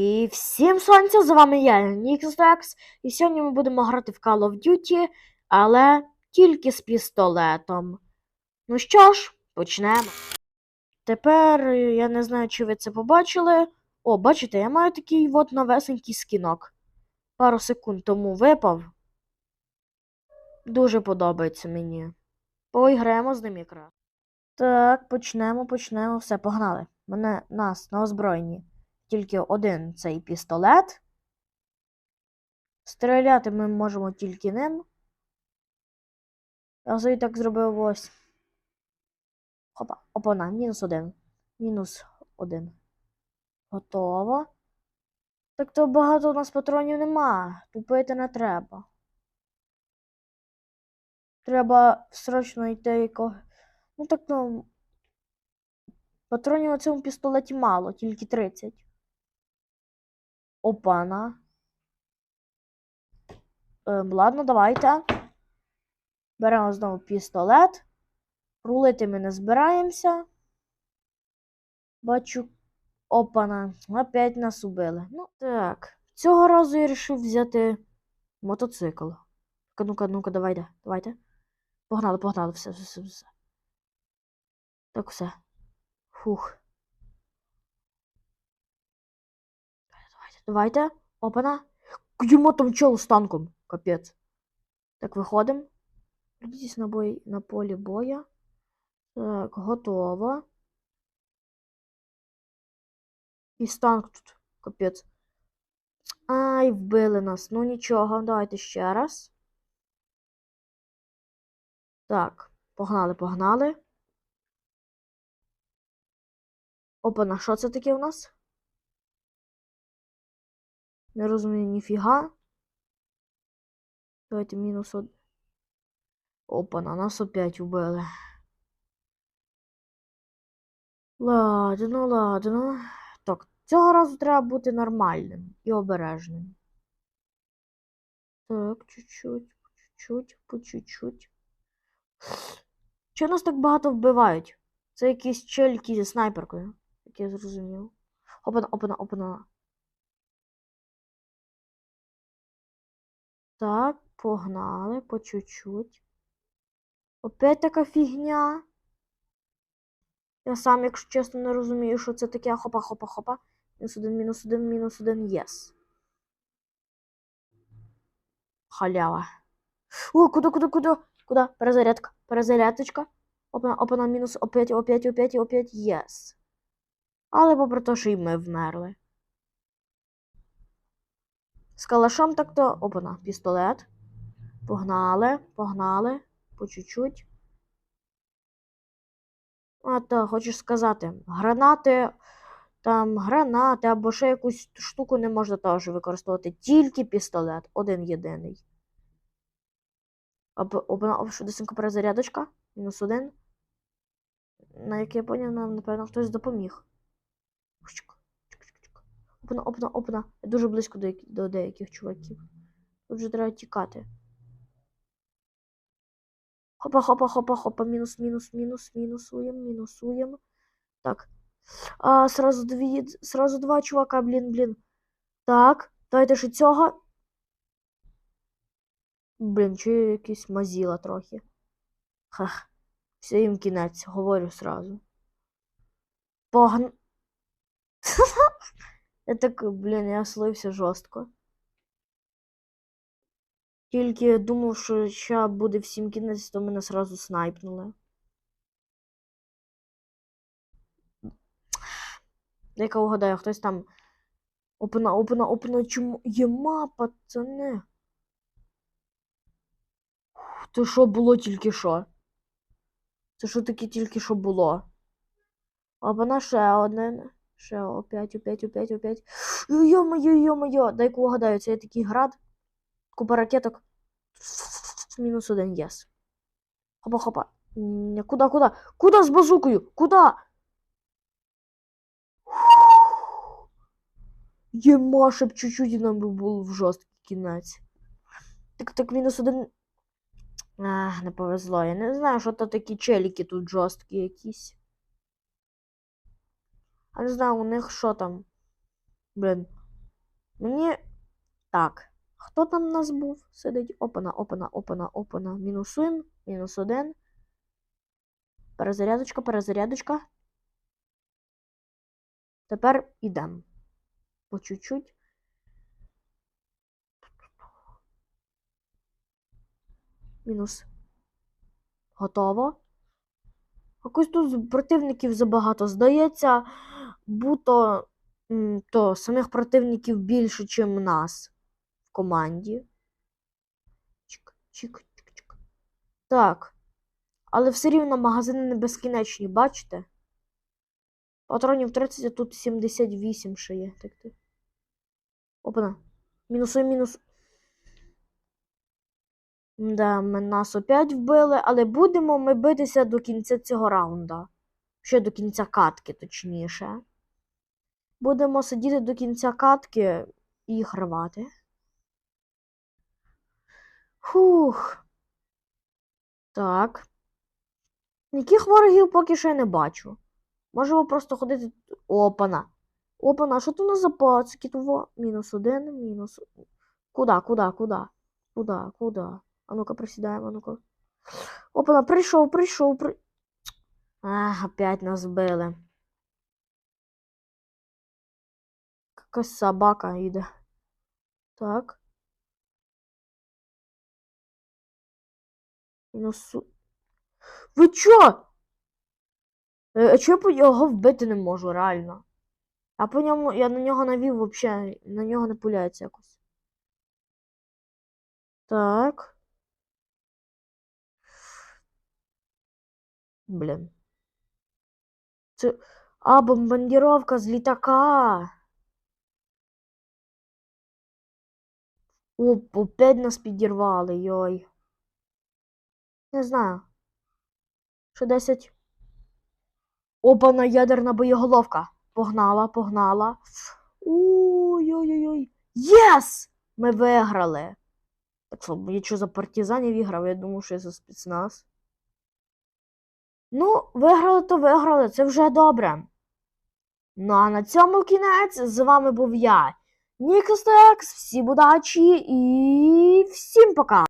І всім сонця, з вами я, Нікслекс, і сьогодні ми будемо грати в Call of Duty, але тільки з пістолетом. Ну що ж, почнемо. Тепер е, я не знаю, чи ви це побачили. О, бачите, я маю такий от новесенький скінок. Пару секунд тому випав. Дуже подобається мені. Поіграємо з ним якраз. Так, почнемо, почнемо. Все, погнали. Мене нас на озброєнні тільки один цей пістолет. Стріляти ми можемо тільки ним. Я взагалі так зробив ось. Хопа, опана, мінус один. Мінус один. Готово. Так то багато у нас патронів нема. Тупити не треба. Треба срочно йти якого. Ну так ну. Патронів у цьому пістолеті мало, тільки 30. Опана. Ем, ладно, давайте. Беремо знову пістолет. Рулити ми не збираємося. Бачу. Опана. Опять нас убили. Ну, так. Цього разу я вирішив взяти мотоцикл. Ну-ка, ну-ка, ну-ка, давайте, давайте. Погнали, погнали, все, все, все, все. Так, все. Фух. Давайте. Опана. Йому там чел з танком. Капець. Так, виходимо. Прийдіть на бой на полі боя. Так, готово. І танк тут. Капець. Ай, вбили нас. Ну нічого, давайте ще раз. Так, погнали, погнали. Опана, що це таке у нас? Не розумію ніфіга. Давайте мінус од... Опана, нас опять убили. Ладно, ладно. Так, цього разу треба бути нормальним і обережним. Так, чуть-чуть, чуть-чуть, по чуть-чуть. Чого нас так багато вбивають? Це якісь чельки зі снайперкою, як я зрозумів. Опана, опана, опана. Так, погнали по чуть-чуть. Опять така фігня. Я сам, якщо чесно, не розумію, що це таке. Хопа, хопа, хопа. Мінус один, мінус один, мінус один, єс. Халява. О, куди, куди, куди? Куди? Перезарядка, перезарядочка. Опана, опана, мінус, опять, опять, опять, опять, єс. Але попри те, що і ми вмерли. З калашом так-то. Опана, пістолет. Погнали, погнали. По чуть-чуть. А, то, хочеш сказати, гранати, там, гранати або ще якусь штуку не можна теж використовувати. Тільки пістолет. Один єдиний. Об, об, швидесенько перезарядочка. Мінус один. На як я поняв, нам, напевно, хтось допоміг. Опна, опна, опна. Я дуже близько до, до деяких чуваків. Тут вже треба тікати. Хопа, хопа, хопа, хопа, мінус, мінус, мінус, мінусуємо, мінусуємо. Так. А, сразу дві, сразу два чувака, блін, блін. Так, давайте ще цього. Блін, чую якийсь мазіла трохи. Хах. Все їм кінець, говорю сразу. Погн... Я так, блін, я слився жорстко. Тільки думав, що ще буде всім кінець, то мене сразу снайпнули. Дай-ка угадаю, хтось там. Опина, опина, опина, чому? Єма, пацани. Ух, Це що було тільки що? Це що таке тільки що було? Опина ще один. Ще опять, опять, опять, опять. Йо-моє, йо-моє, дай-ка угадаю, це я такий град. Купа ракеток. Мінус один, єс. Хопа, хопа. Куда, куда? Куда з базукою? Куда? Єма, щоб чуть-чуть нам би був в жорсткий кінець. Так, так, мінус один. Ах, не повезло. Я не знаю, що то такі челіки тут жорсткі якісь. А не знаю, у них що там. Блін. Мені. Так. Хто там у нас був? Сидить. Опана, опана, опана, опана. Мінусуємо. Мінус один. Перезарядочка, перезарядочка. Тепер ідемо. По чуть-чуть. Мінус. Готово. Якось тут противників забагато. Здається, будто м, то самих противників більше, ніж нас в команді. Чик, чик, чик, чик. Так. Але все рівно магазини не безкінечні, бачите? Патронів 30, а тут 78 ще є. Так, так. Опана. Мінусуй, мінус. Да, ми нас опять вбили, але будемо ми битися до кінця цього раунда. Ще до кінця катки, точніше. Будемо сидіти до кінця катки і їх рвати. Фух. Так. Яких ворогів поки що я не бачу. Можемо просто ходити. Опана. Опана, що тут у нас за пацики? Мінус один, мінус. Куда, куда, куда? Куда, куда? А ну-ка, присідаємо, а ну-ка. Опана, прийшов, прийшов, при... Ах, опять нас вбили. Якась собака йде. Так. Мінусу. Ви чо? Е, А чого я по його вбити не можу, реально? А по ньому я на нього навів вообще, на нього не пуляється якось. Так. Блін. Це. А, бомбардировка з літака. Оп, опять нас підірвали, йой. Не знаю. Що 10. Опана ядерна боєголовка. Погнала, погнала. Ой-ой-ой. Єс! Ми виграли. Так що, я що за партизанів виграв? Я думав, що я за спецназ. Ну, виграли, то виграли, це вже добре. Ну а на цьому кінець з вами був я, Нікостекс. всем удачі і всім пока!